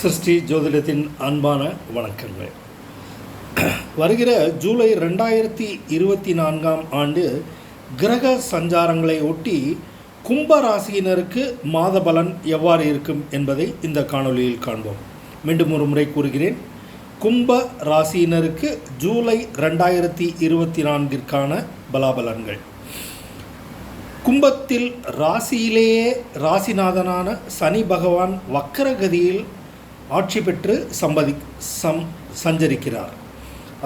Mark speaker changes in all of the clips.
Speaker 1: சிருஷ்டி ஜோதிடத்தின் அன்பான வணக்கங்கள். வருகிற ஜூலை ரெண்டாயிரத்தி இருபத்தி நான்காம் ஆண்டு கிரக சஞ்சாரங்களை ஒட்டி கும்ப ராசியினருக்கு மாத பலன் எவ்வாறு இருக்கும் என்பதை இந்த காணொலியில் காண்போம். மீண்டும் ஒரு முறை கூறுகிறேன் கும்ப ராசியினருக்கு ஜூலை ரெண்டாயிரத்தி இருபத்தி நான்கிற்கான பலாபலன்கள். கும்பத்தில் ராசியிலேயே ராசிநாதனான சனி பகவான் வக்கரகதியில் ஆட்சி பெற்று சம்பதி சம் சஞ்சரிக்கிறார்.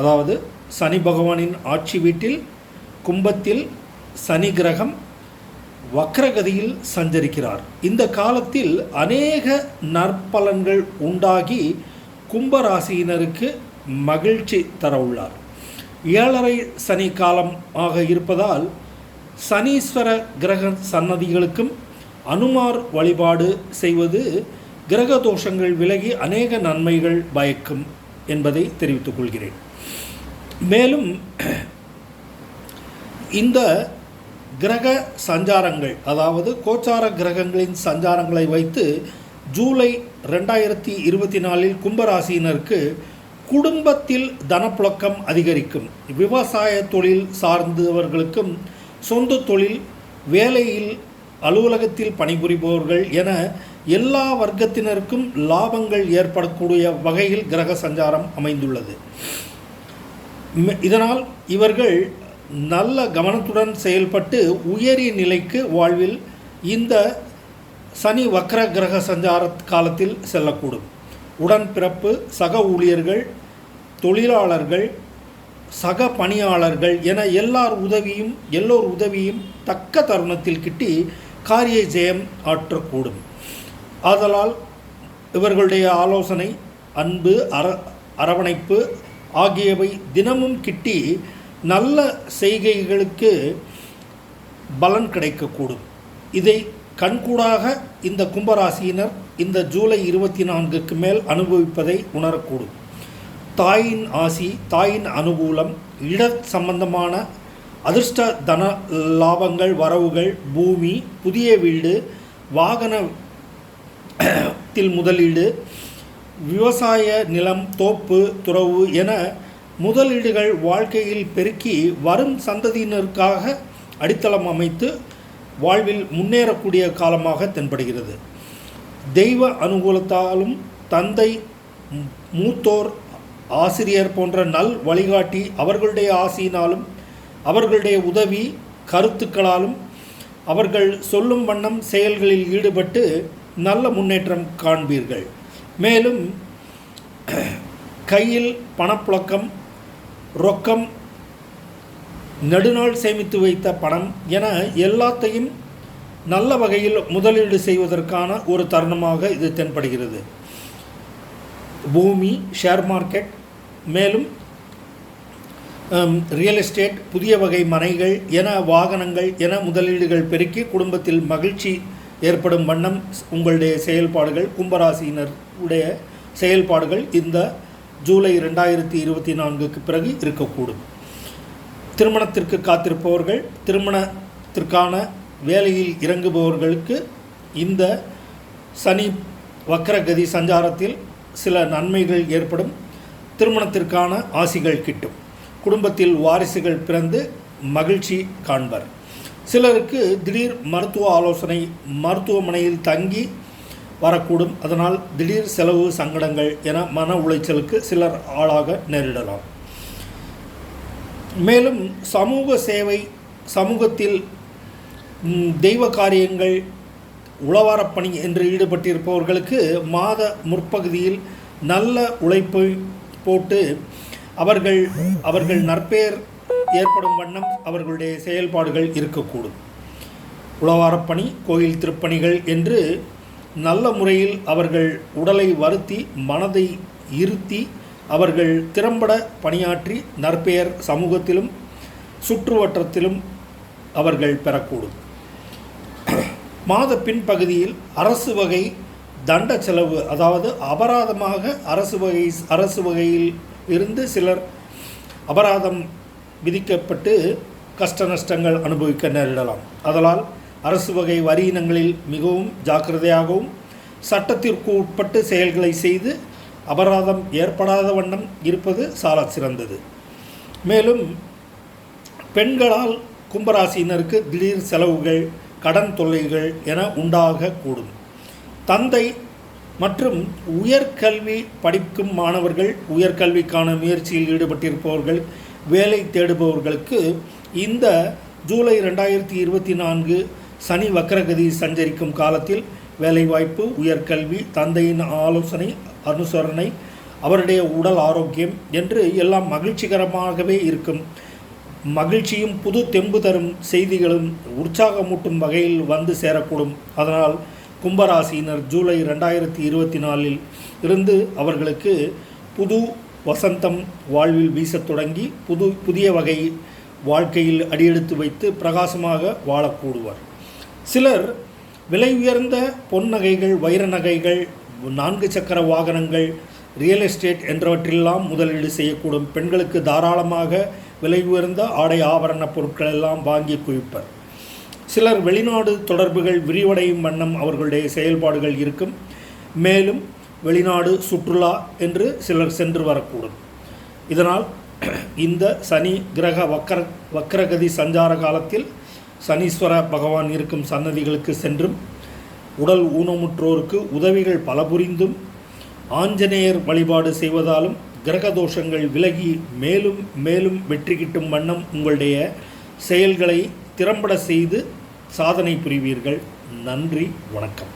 Speaker 1: அதாவது சனி பகவானின் ஆட்சி வீட்டில் கும்பத்தில் சனி கிரகம் வக்ரகதியில் சஞ்சரிக்கிறார். இந்த காலத்தில் அநேக நற்பலன்கள் உண்டாகி கும்பராசியினருக்கு மகிழ்ச்சி தர உள்ளார். ஏழரை சனி காலம் ஆக இருப்பதால் சனீஸ்வர கிரக சன்னதிகளுக்கும் அனுமார் வழிபாடு செய்வது கிரக தோஷங்கள் விலகி அநேக நன்மைகள் பயக்கும் என்பதை தெரிவித்துக் கொள்கிறேன். மேலும் இந்த கிரக சஞ்சாரங்கள் அதாவது கோச்சார கிரகங்களின் சஞ்சாரங்களை வைத்து ஜூலை ரெண்டாயிரத்தி இருபத்தி நாலில் கும்பராசியினருக்கு குடும்பத்தில் தனப்புழக்கம் அதிகரிக்கும். விவசாய தொழில் சார்ந்தவர்களுக்கும் சொந்த தொழில் வேலையில் அலுவலகத்தில் பணிபுரிபவர்கள் என எல்லா வர்க்கத்தினருக்கும் லாபங்கள் ஏற்படக்கூடிய வகையில் கிரக சஞ்சாரம் அமைந்துள்ளது. இதனால் இவர்கள் நல்ல கவனத்துடன் செயல்பட்டு உயரிய நிலைக்கு வாழ்வில் இந்த சனி வக்ர கிரக சஞ்சார காலத்தில் செல்லக்கூடும். உடன்பிறப்பு சக ஊழியர்கள் தொழிலாளர்கள் சக பணியாளர்கள் என எல்லார் உதவியும் எல்லோர் உதவியும் தக்க தருணத்தில் கிட்டி காரிய ஜெயம் ஆற்றக்கூடும். ஆதலால் இவர்களுடைய ஆலோசனை அன்பு அர அரவணைப்பு ஆகியவை தினமும் கிட்டி நல்ல செய்கைகளுக்கு பலன் கிடைக்கக்கூடும். இதை கண்கூடாக இந்த கும்பராசியினர் இந்த ஜூலை இருபத்தி நான்குக்கு மேல் அனுபவிப்பதை உணரக்கூடும். தாயின் ஆசி தாயின் அனுகூலம் இட சம்பந்தமான அதிர்ஷ்ட தன லாபங்கள் வரவுகள் பூமி புதிய வீடு வாகன தில் முதலீடு விவசாய நிலம் தோப்பு துறவு என முதலீடுகள் வாழ்க்கையில் பெருக்கி வரும் சந்ததியினருக்காக அடித்தளம் அமைத்து வாழ்வில் முன்னேறக்கூடிய காலமாக தென்படுகிறது. தெய்வ அனுகூலத்தாலும் தந்தை மூத்தோர் ஆசிரியர் போன்ற நல் வழிகாட்டி அவர்களுடைய ஆசியினாலும் அவர்களுடைய உதவி கருத்துக்களாலும் அவர்கள் சொல்லும் வண்ணம் செயல்களில் ஈடுபட்டு நல்ல முன்னேற்றம் காண்பீர்கள். மேலும் கையில் பணப்புழக்கம் ரொக்கம் நெடுநாள் சேமித்து வைத்த பணம் என எல்லாத்தையும் நல்ல வகையில் முதலீடு செய்வதற்கான ஒரு தருணமாக இது தென்படுகிறது. பூமி ஷேர் மார்க்கெட் மேலும் ரியல் எஸ்டேட் புதிய வகை மனைகள் என வாகனங்கள் என முதலீடுகள் பெருக்கி குடும்பத்தில் மகிழ்ச்சி ஏற்படும் வண்ணம் உங்களுடைய செயல்பாடுகள் கும்பராசியினர் உடைய செயல்பாடுகள் இந்த ஜூலை ரெண்டாயிரத்தி இருபத்தி நான்குக்கு பிறகு இருக்கக்கூடும். திருமணத்திற்கு காத்திருப்பவர்கள் திருமணத்திற்கான வேலையில் இறங்குபவர்களுக்கு இந்த சனி வக்கரகதி சஞ்சாரத்தில் சில நன்மைகள் ஏற்படும். திருமணத்திற்கான ஆசிகள் கிட்டும். குடும்பத்தில் வாரிசுகள் பிறந்து மகிழ்ச்சி காண்பர். சிலருக்கு திடீர் மருத்துவ ஆலோசனை மருத்துவமனையில் தங்கி வரக்கூடும். அதனால் திடீர் செலவு சங்கடங்கள் என மன உளைச்சலுக்கு சிலர் ஆளாக நேரிடலாம். மேலும் சமூக சேவை சமூகத்தில் தெய்வ காரியங்கள் உளவாரப் பணி என்று ஈடுபட்டிருப்பவர்களுக்கு மாத முற்பகுதியில் நல்ல உழைப்பு போட்டு அவர்கள் அவர்கள் நற்பெயர் ஏற்படும் வண்ணம் அவர்களுடைய செயல்பாடுகள் இருக்கக்கூடும். உளவாரப்பணி கோயில் திருப்பணிகள் என்று நல்ல முறையில் அவர்கள் உடலை வருத்தி மனதை இருத்தி அவர்கள் திறம்பட பணியாற்றி நற்பெயர் சமூகத்திலும் சுற்றுவட்டத்திலும் அவர்கள் பெறக்கூடும். மாத பின்பகுதியில் அரசு வகை தண்ட செலவு அதாவது அபராதமாக அரசு வகை அரசு வகையில் இருந்து சிலர் அபராதம் விதிக்கப்பட்டு கஷ்ட நஷ்டங்கள் அனுபவிக்க நேரிடலாம். அதனால் அரசு வகை வரி இனங்களில் மிகவும் ஜாக்கிரதையாகவும் சட்டத்திற்கு உட்பட்டு செயல்களை செய்து அபராதம் ஏற்படாத வண்ணம் இருப்பது சால சிறந்தது. மேலும் பெண்களால் கும்பராசியினருக்கு திடீர் செலவுகள் கடன் தொல்லைகள் என உண்டாகக்கூடும். தந்தை மற்றும் உயர்கல்வி படிக்கும் மாணவர்கள் உயர்கல்விக்கான முயற்சியில் ஈடுபட்டிருப்பவர்கள் வேலை தேடுபவர்களுக்கு இந்த ஜூலை ரெண்டாயிரத்தி இருபத்தி நான்கு சனி வக்கரகதி சஞ்சரிக்கும் காலத்தில் வேலைவாய்ப்பு உயர்கல்வி தந்தையின் ஆலோசனை அனுசரணை அவருடைய உடல் ஆரோக்கியம் என்று எல்லாம் மகிழ்ச்சிகரமாகவே இருக்கும். மகிழ்ச்சியும் புது தெம்பு தரும் செய்திகளும் உற்சாகமூட்டும் வகையில் வந்து சேரக்கூடும். அதனால் கும்பராசியினர் ஜூலை ரெண்டாயிரத்தி இருபத்தி நாலில் இருந்து அவர்களுக்கு புது வசந்தம் வாழ்வில் வீசத் தொடங்கி புது புதிய வகை வாழ்க்கையில் அடியெடுத்து வைத்து பிரகாசமாக வாழக்கூடுவர். சிலர் விலை உயர்ந்த பொன் நகைகள் வைர நகைகள் நான்கு சக்கர வாகனங்கள் ரியல் எஸ்டேட் என்றவற்றெல்லாம் முதலீடு செய்யக்கூடும். பெண்களுக்கு தாராளமாக விலை உயர்ந்த ஆடை ஆபரண பொருட்கள் எல்லாம் வாங்கி குவிப்பர். சிலர் வெளிநாடு தொடர்புகள் விரிவடையும் வண்ணம் அவர்களுடைய செயல்பாடுகள் இருக்கும். மேலும் வெளிநாடு சுற்றுலா என்று சிலர் சென்று வரக்கூடும். இதனால் இந்த சனி கிரக வக்கர வக்கரகதி சஞ்சார காலத்தில் சனீஸ்வர பகவான் இருக்கும் சன்னதிகளுக்கு சென்றும் உடல் ஊனமுற்றோருக்கு உதவிகள் பல புரிந்தும் ஆஞ்சநேயர் வழிபாடு செய்வதாலும் கிரக தோஷங்கள் விலகி மேலும் மேலும் வெற்றி கிட்டும் வண்ணம் உங்களுடைய செயல்களை திறம்பட செய்து சாதனை புரிவீர்கள். நன்றி வணக்கம்.